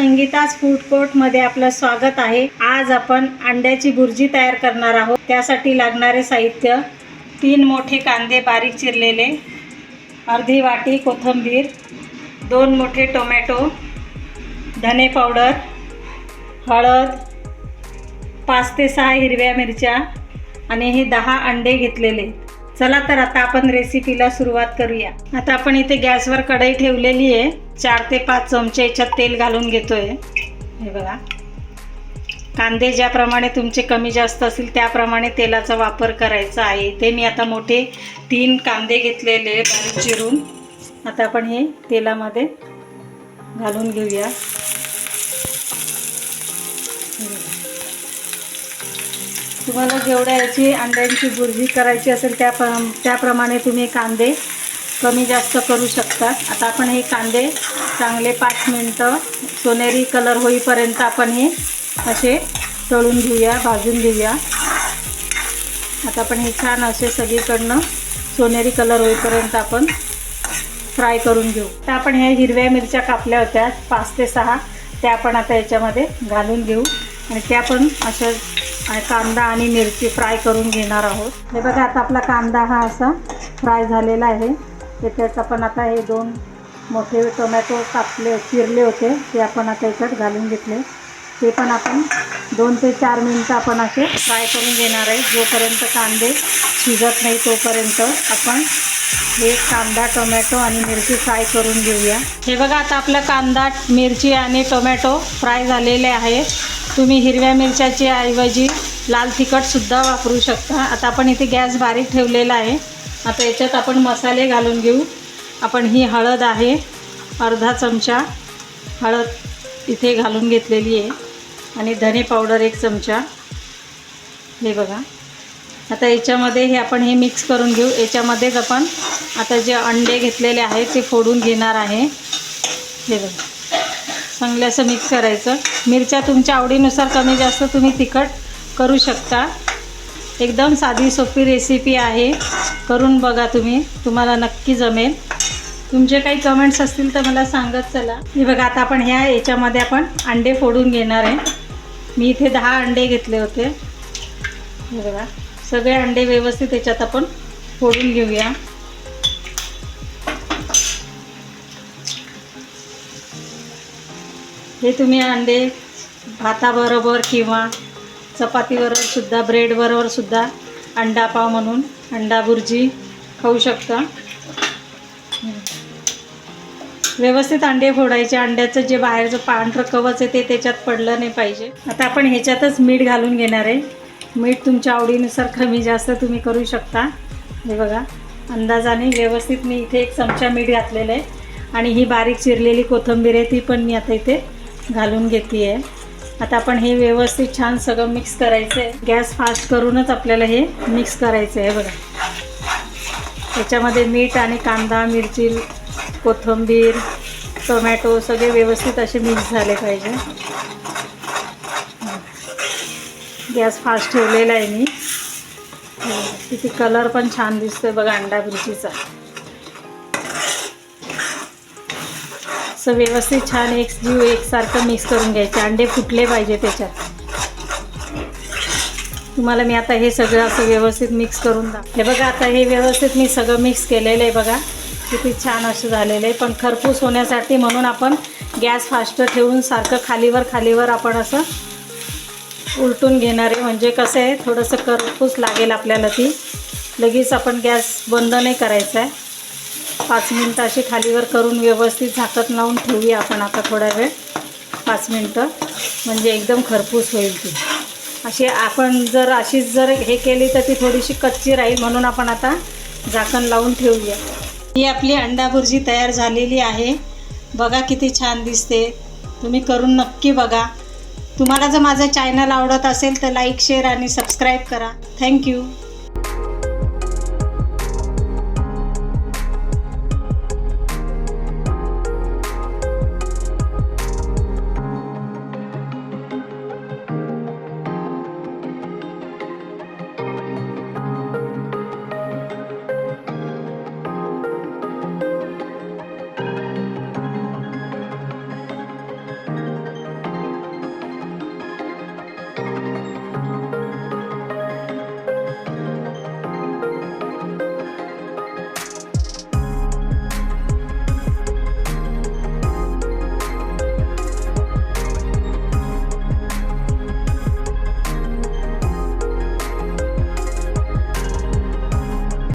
Sangeeta's food कोर्टमध्ये आपलं स्वागत आहे. आज आपण अंड्याची भुर्जी तयार करणार आहोत. त्यासाठी लागणारे साहित्य तीन मोठे कांदे बारीक चिरलेले अर्धी वाटी कोथिंबीर दोन मोठे टोमॅटो धने पावडर हळद पाच ते सहा हिरव्या मिरच्या आणि हे दहा अंडे घेतलेले. चला तर आता आपण रेसिपीला सुरुवात करूया. आता आपण इथे गॅसवर कढई ठेवलेली आहे. चार ते पाच चमचे याच्यात तेल घालून घेतोय. हे बघा. कांदे ज्याप्रमाणे तुमचे कमी जास्त असतील त्याप्रमाणे तेलाचा वापर करायचा आहे. इथे मी आता मोठे तीन कांदे घेतलेले बारीक चिरून. आता आपण हे तेलामध्ये घालून घेऊया. तुम्हाला जेवढ्या याची अंड्यांची भुर्जी करायची असेल त्या प्र त्याप्रमाणे तुम्ही कांदे कमी जास्त करू शकता आता आपण हे कांदे चांगले पाच मिनटं सोनेरी कलर होईपर्यंत आपण हे असे तळून घेऊया भाजून घेऊया. आता आपण हे छान असे सगळीकडनं सोनेरी कलर होईपर्यंत आपण फ्राय करून घेऊ. तर आपण ह्या हिरव्या मिरच्या कापल्या होत्या पाच ते सहा. त्या आपण आता याच्यामध्ये घालून घेऊ आणि त्या पण अशा कांदा आणि मिरची फ्राय करून घेणार आहोत. हे बघा आता आपला कांदा हा असा फ्राय झालेला आहे. ते त्याच्यात आपण आता हे दोन मोठे टोमॅटो कापले चिरले होते ते आपण आता याच्यात घालून घेतले. ते पण आपण दोन ते चार मिनटं आपण असे फ्राय करून घेणार आहे. जोपर्यंत कांदे शिजत नाही तोपर्यंत आपण हे कांदा टोमॅटो आणि मिरची फ्राय करून घेऊया. हे बघा आता आपलं कांदा मिरची आणि टोमॅटो फ्राय झालेले आहे तुम्ही हिरव्या मिरच्याची ऐवजी लाल तिखटसुद्धा वापरू शकता. आता आपण इथे गॅस बारीक ठेवलेला आहे. आता याच्यात आपण मसाले घालून घेऊ. आपण ही हळद आहे. अर्धा चमचा हळद इथे घालून घेतलेली आहे. आणि धने पावडर एक चमचा. हे बघा. आता याच्यामध्ये हे आपण हे मिक्स करून घेऊ. याच्यामध्येच आपण आता जे अंडे घेतलेले आहेत ते फोडून घेणार आहे. हे बघा. चांगलं असं मिक्स करायचं. मिरच्या तुमच्या आवडीनुसार कमी जास्त तुम्ही तिखट करू शकता. एकदम साधी सोपी रेसिपी आहे. करून बघा तुम्ही. तुम्हाला नक्की जमेल. तुमचे काही कमेंट्स असतील तर मला सांगत चला. हे बघा आता आपण ह्या याच्यामध्ये आपण अंडे फोडून घेणार आहे. मी इथे दहा अंडे घेतले होते. हे बघा सगळे अंडे व्यवस्थित याच्यात आपण फोडून घेऊया. हे तुम्ही अंडे भाताबरोबर किंवा चपातीबरोबर सुद्धा ब्रेडबरोबर सुद्धा अंडा पाव म्हणून अंडा भुर्जी खाऊ शकता. व्यवस्थित अंडे फोडायचे अंड्याचं जे बाहेरचं पांढरं कवच आहे ते त्याच्यात पडलं नाही पाहिजे. आता आपण ह्याच्यातच मीठ घालून घेणार आहे. मीठ तुमच्या आवडीनुसार कमी जास्त तुम्ही करू शकता. हे बघा अंदाजाने व्यवस्थित मी इथे एक चमचा मीठ घातलेलं आहे. आणि ही बारीक चिरलेली कोथिंबीर आहे ती पण मी आता इथे घालून घेते आहे आता आपण हे व्यवस्थित छान सगळं मिक्स करायचं आहे गॅस फास्ट करूनच आपल्याला हे मिक्स करायचं आहे बघा. त्याच्यामध्ये मीठ आणि कांदा मिरची कोथिंबीर टोमॅटो सगळे व्यवस्थित असे मिक्स झाले पाहिजे. गॅस फास्ट ठेवलेला आहे मी. तिथे कलर पण छान दिसतोय बघा अंडा मिरचीचा. असं व्यवस्थित छान एक जीव एकसारखं मिक्स करून घ्यायचे. अंडे फुटले पाहिजे त्याच्यात. तुम्हाला मी आता हे सगळं असं व्यवस्थित मिक्स करून दा हे बघा आता हे व्यवस्थित मी सगळं मिक्स केलेलं आहे बघा. किती छान असं झालेलं आहे. पण खरपूस होण्यासाठी म्हणून आपण गॅस फास्ट ठेवून सारखं खालीवर खालीवर आपण असं उलटून घेणार आहे. म्हणजे कसं आहे थोडंसं खरपूस लागेल आपल्याला ती. लगेच आपण गॅस बंद नाही करायचा आहे. पाच मिनटं अशी खालीवर करून व्यवस्थित झाकत लावून ठेवूया आपण आता थोडा वेळ. पाच मिनटं. म्हणजे एकदम खरपूस होईल ती. अशी आपण जर अशीच जर हे केली तर ती थोडीशी कच्ची राहील म्हणून आपण आता झाकण लावून ठेवूया. ही आपली अंडा भुर्जी तयार झालेली आहे. बघा किती छान दिसते. तुम्ही करून नक्की बघा. तुम्हाला जर माझं चॅनल आवडत असेल तर लाईक शेअर आणि सबस्क्राईब करा. Thank you